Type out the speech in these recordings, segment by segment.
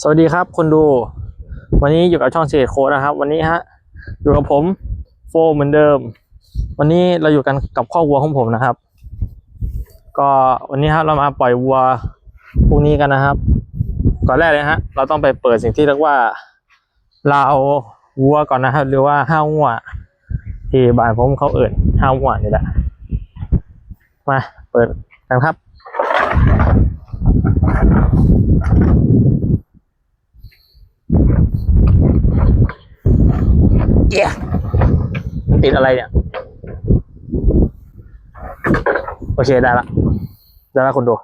สวัสดีครับคนดู วันนี้อยู่กับช่องเศษโคดนะครับ วันนี้ฮะอยู่กับผมโฟเหมือนเดิม วันนี้เราอยู่กันกับข้อวัวของผมนะครับ ก็วันนี้ครับเรามาปล่อยวัวพวกนี้กันนะครับ ก่อนแรกเลยฮะเราต้องไปเปิดสิ่งที่เรียกว่าเราเอาวัวก่อนนะครับ หรือว่าห้าวัวที่บ้านผมเขาเอ่นห้าวัวนี่แหละมาเปิดกันครับ เกียมันติดอะไรเนี่ย โอเคได้ละ ได้ละคนดู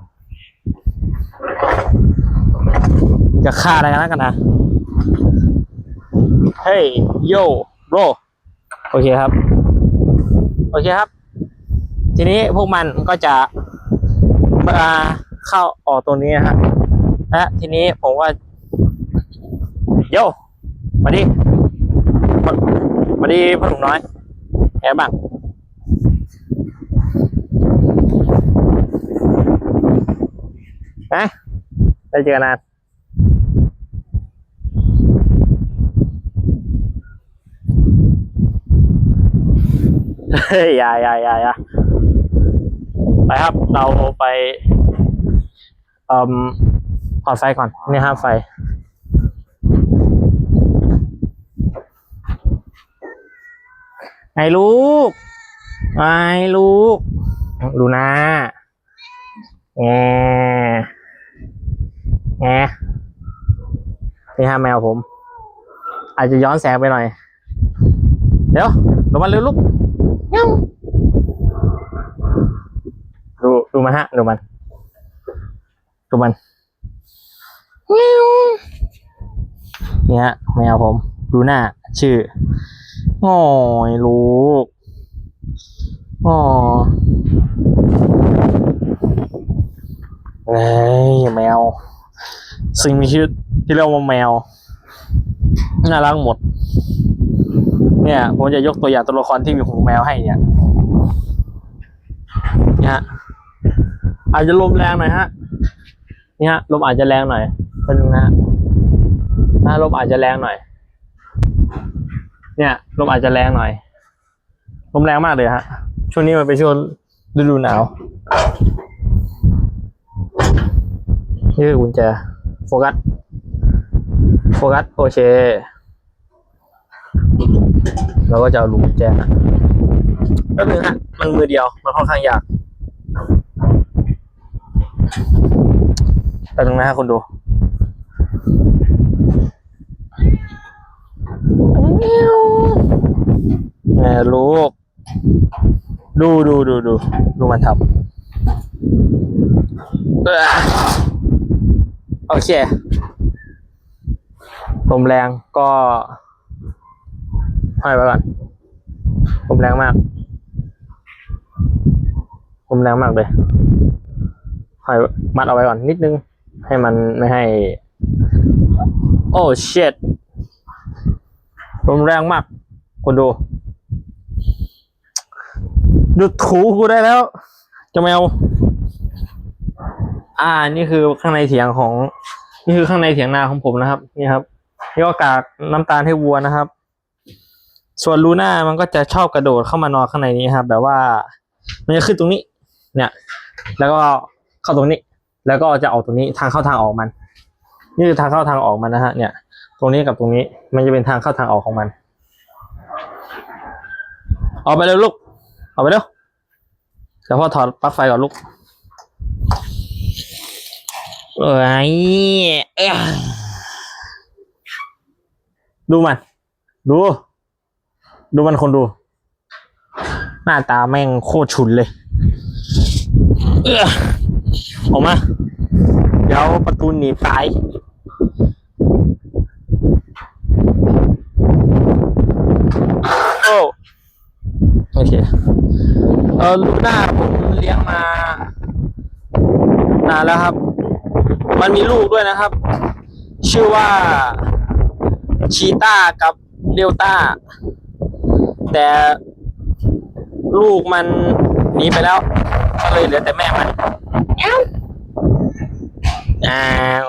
จะฆ่าอะไรกันแล้วกันนะ เฮ้ย โยโรโอเคครับ โอเคครับ ทีนี้พวกมันก็จะมาเข้าออกตรงนี้นะฮะและทีนี้ผมว่า โยมาดิมามาดีพ่อหนุ่มน้อยแอบบ้างนะได้เจอกันนานยอย่าอย่าอย่าอย่าไปครับเราไปเอ่มถอดไฟก่อน นี่ห้าไฟ ไอ้ลูก ไอ้ลูก ดูนะแงแงนี่ฮะแมวผม อาจจะย้อนแสงไปหน่อย เดี๋ยวลงมาเร็วลูกเงี้ยวดูดูมันฮะ ดูมัน ดูมันเงี้ยวนี่ฮะแมวผม ดูหน้า ชื่อโง่อ้ลูกอ๋อเอ้ยแมว สิ่งมีชีวิตที่เรียกว่าแมว น่ารักหมด เนี่ย ผมจะยกตัวอย่างตัวละครที่มีหูแมวให้เนี่ยเนี่ยฮะอาจจะลมแรงหน่อยฮะ เนี่ยฮะลมอาจจะแรงหน่อยเป็นงนะฮะถ้าลมอาจจะแรงหน่อย เนี่ยลมอาจจะแรงหน่อยลมแรงมากเลยฮะ ช่วงนี้มันเป็นช่วงฤดูหนาว นี่คือกุญแจ โฟกัส โฟกัส โอเค เราก็จะเอาลูกกุญแจนะก็คือฮะ มันมือเดียว มันค่อนข้างยากแต่ตรงนั้นฮะคุณดู แม่ลูก ดูดูดูดูดูมันทำโอเคลมแรงก็ห้อยไปก่อนลมแรงมากลมแรงมากเลยห้อยมัดเอาไว้ก่อนนิดนึง ให้มันไม่ให้ โอ้เช็ด ลมแรงมาก คนดู หยุดถูกูได้แล้ว จะแมว อ่า นี่คือข้างในเถียงของ นี่คือข้างในเถียงนาของผมนะครับ นี่ครับ นี่ก็กากน้ำตาลให้วัวนะครับ ส่วนลูน่ามันก็จะชอบกระโดดเข้ามานอนข้างในนี้ครับ แบบว่า มันจะขึ้นตรงนี้ เนี่ย แล้วก็เข้าตรงนี้ แล้วก็จะออกตรงนี้ ทางเข้าทางออกมัน นี่คือทางเข้าทางออกมันนะฮะ เนี่ย รงนี้กับตรงนี้ มันจะเป็นทางเข้าทางออกของมัน ออกไปเร็วลูก ออกไปเร็วเดี๋ยวพ่อถอดปลั๊กไฟก่อนลูกเอ้ยดูมัน ดู ดูมันคนดู หน้าตาแม่งโคตรฉุนเลยเออกมา เดี๋ยวประตูหนีบตาย โอ้ โอเค เออลูน่าผมเลี้ยงมานานแล้วครับ มันมีลูกด้วยนะครับ ชื่อว่าชีต้ากับเรียวต้า แต่ลูกมันหนีไปแล้ว ก็เลยเหลือแต่แม่มันอ้าวอ้าว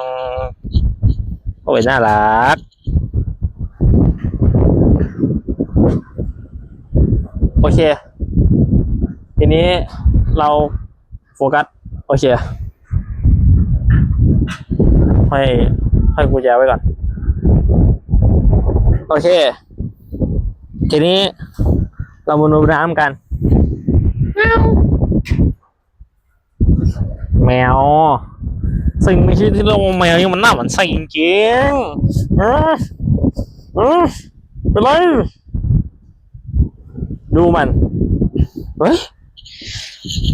อ้ยน่ารัก โอเค ทีนี้เราโฟกัส โอเคให้ให้กุญแจไว้ก่อน โอเค ทีนี้เรามาดูน้ำกัน แมว สิ่งมีชีวิตที่เรียกว่าแมวนี่มันน่าหมันใส่จริงๆเออเออเป็นไร ดูมันเฮ้ย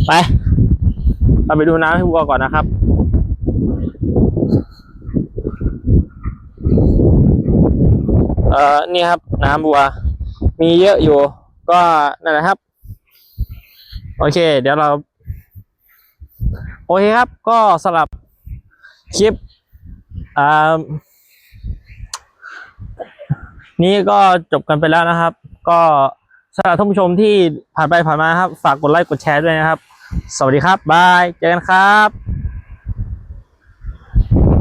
ไปเราไปดูน้ำให้วัวก่อนนะครับ เอ่อ นี่ครับน้ำบัว มีเยอะอยู่ ก็นั่นแหละครับ โอเค เดี๋ยวเรา โอเคครับ ก็สำหรับคลิปอ่านี้ก็จบกันไปแล้วนะครับ ก็ สำหรับท่านผู้ชมที่ผ่านไปผ่านมาครับ ฝากกดไลค์กดแชร์ด้วยนะครับ สวัสดีครับบายเจอกันครับ